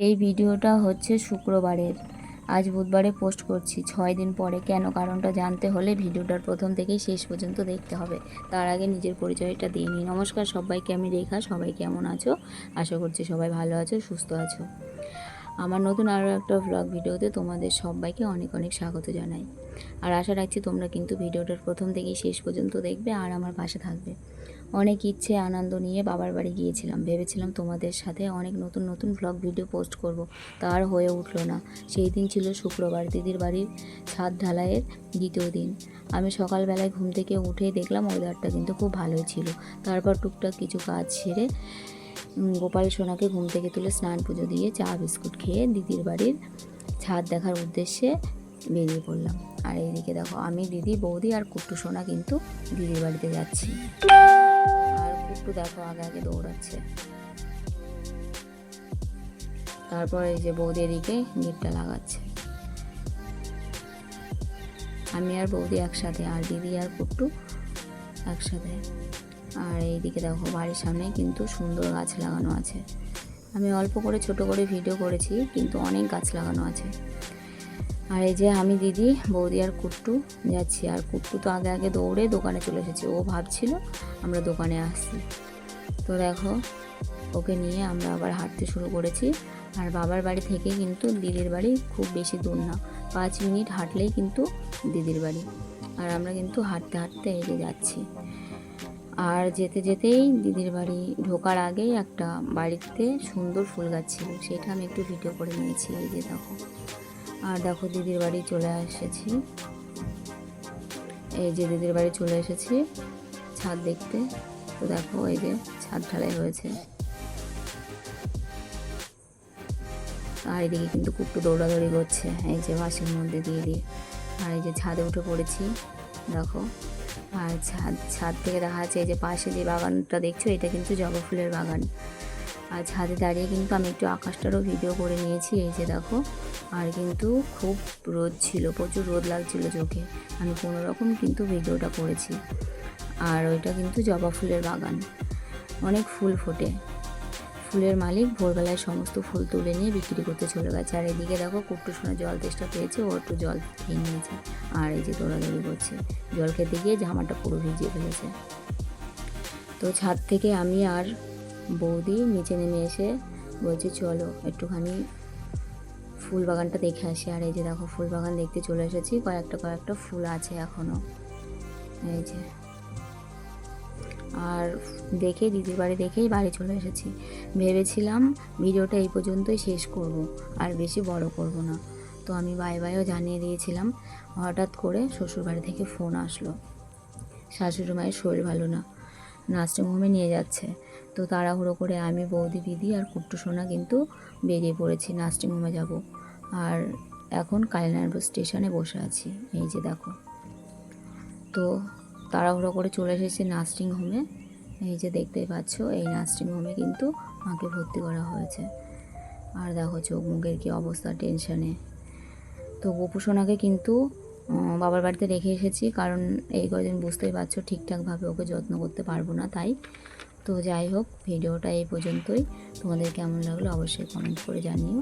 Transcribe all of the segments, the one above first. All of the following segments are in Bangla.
এই ভিডিওটা হচ্ছে শুক্রবারের। আজ বুধবারে পোস্ট করছি, ছয় দিন পরে। কেন? কারণটা জানতে হলে ভিডিওটার প্রথম থেকেই শেষ পর্যন্ত দেখতে হবে। তার আগে নিজের পরিচয়টা দিয়ে নিই। নমস্কার সবাইকে, আমি রেখা। সবাই কেমন আছো? আশা করছি সবাই ভালো আছো, সুস্থ আছো। আমার নতুন আরও একটা ভ্লগ ভিডিওতে তোমাদের সবাইকে অনেক অনেক স্বাগত জানাই। আর আশা রাখছি তোমরা কিন্তু ভিডিওটার প্রথম থেকেই শেষ পর্যন্ত দেখবে আর আমার পাশে থাকবে। অনেক ইচ্ছে, আনন্দ নিয়ে বাবার বাড়ি গিয়েছিলাম। ভেবেছিলাম তোমাদের সাথে অনেক নতুন নতুন ভ্লগ ভিডিও পোস্ট করব। তার হয়ে উঠল না। সেই দিন ছিল শুক্রবার, দিদির বাড়ির ছাদ ঢালাইয়ের দ্বিতীয় দিন। আমি সকালবেলায় ঘুম থেকে উঠে দেখলাম ওয়েদারটা কিন্তু খুব ভালোই ছিল। তারপর টুকটাক কিছু কাজ সেরে গোপাল সোনাকে ঘুম থেকে তুলে স্নান পুজো দিয়ে চা বিস্কুট খেয়ে দিদির বাড়ির ছাদ দেখার উদ্দেশ্যে বেরিয়ে পড়লাম। আর এইদিকে দেখো, আমি, দিদি, বৌদি আর কুট্টু সোনা কিন্তু দিদির বাড়িতে যাচ্ছি। আর কুট্টু দেখো, আগে আগে দৌড়াচ্ছে। তারপর এই যে বৌদি এদিকে গেটটা লাগাচ্ছে। আমি আর বৌদি একসাথে, আর দিদি আর কুট্টু একসাথে। আর এইদিকে দেখো বাড়ির সামনে কিন্তু সুন্দর গাছ লাগানো আছে। আমি অল্প করে ছোট করে ভিডিও করেছি, কিন্তু অনেক গাছ লাগানো আছে। আর এই যে আমি দিদি, বৌদি আর কুট্টু যাচ্ছি। আর কুট্টু তো আগে আগে দৌড়ে দোকানে চলে এসেছে। ও ভাবছিল আমরা দোকানে আসছি। তো দেখো, ওকে নিয়ে আমরা আবার হাঁটতে শুরু করেছি। আর বাবার বাড়ি থেকে কিন্তু দিদির বাড়ি খুব বেশি দূর না। পাঁচ মিনিট হাঁটলেই কিন্তু দিদির বাড়ি। আর আমরা কিন্তু হাঁটতে হাঁটতে এগিয়ে যাচ্ছি। আর যেতে যেতেই দিদির বাড়ি ঢোকার আগেই একটা বাড়িতে সুন্দর ফুল গাছ ছিল, সেটা আমি একটু ভিডিও করে নিয়েছি, এই যে দেখো। আর দেখো, দিদির বাড়ি চলে এসেছি। এই যে দিদির বাড়ি চলে এসেছি, ছাদ দেখতে। তো দেখো, এই যে ছাদ ঢালাই হয়েছে। আর এদিকে কিন্তু কুট্টু দৌড়াদৌড়ি করছে, এই যে বাসের মধ্যে দিয়ে দিয়ে। আর এই যে ছাদে উঠে পড়েছি, দেখো। আর ছাদ ছাদ থেকে দেখা যাচ্ছে এই যে পাশে যে বাগানটা দেখছ, এটা কিন্তু জবা ফুলের বাগান। আর ছাদে দাঁড়িয়ে কিন্তু আমি একটু আকাশটারও ভিডিও করে নিয়েছি, এই যে দেখো। আর কিন্তু খুব রোদ ছিল, প্রচুর রোদ লাগছিল চোখে। আমি কোনো রকম কিন্তু ভিডিওটা করেছি। আর ওইটা কিন্তু জবা ফুলের বাগান। অনেক ফুল ফোটে। ফুলের মালিক ভোরবেলায় সমস্ত ফুল তুলে নিয়ে বিক্রি করতে চলে গেছে। আর এদিকে দেখো কুট্টু সোনা জল তেষ্টা পেয়েছে, ও একটু জল খেয়ে নিয়েছে। আর এই যে দৌড়াদৌড়ি করছে, জল খেতে গিয়ে জামাটা পুরো ভিজিয়ে ফেলেছে। তো ছাদ থেকে আমি আর বৌদি নিচে নেমে এসে বলছি, চলো একটুখানি ফুল বাগানটা দেখে আসি। আর এই যে দেখো ফুল বাগান দেখতে চলে এসেছি, কয়েকটা কয়েকটা ফুল আছে এখনও এই যে আর দেখে দিদির বাড়ি দেখেই বাড়ি চলে এসেছি। ভেবেছিলাম ভিডিওটা এই পর্যন্তই শেষ করব, আর বেশি বড় করব না। তো আমি বাই বাইও জানিয়ে দিয়েছিলাম, হঠাৎ করে শ্বশুরবাড়ি থেকে ফোন আসলো। শাশুড়ি মায়ের শরীর ভালো না, নার্সিং হোমে নিয়ে যাচ্ছে। তো তাড়াহুড়ো করে আমি, বৌদি, দিদি আর কুট্টু সোনা কিন্তু বেরিয়ে পড়েছি, নার্সিং হোমে যাব। আর এখন কালিনাড় স্টেশনে বসে আছি, এই যে দেখো। তো তাড়াহুড়ো করে চলে এসেছি নার্সিং হোমে। এই যে দেখতেই পাচ্ছ, এই নার্সিং হোমে কিন্তু মাকে ভর্তি করা হয়েছে। আর দেখো চোখ মুখের কী অবস্থা টেনশানে তো গোপু সোনাকে কিন্তু বাবার বাড়িতে রেখে এসেছি, কারণ এই কদিন বুঝতেই পারছ ঠিকঠাকভাবে ওকে যত্ন করতে পারব না তাই। তো যাই হোক, ভিডিওটা এই পর্যন্তই। তোমাদের কেমন লাগল অবশ্যই কমেন্ট করে জানিও।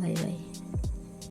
Bye bye.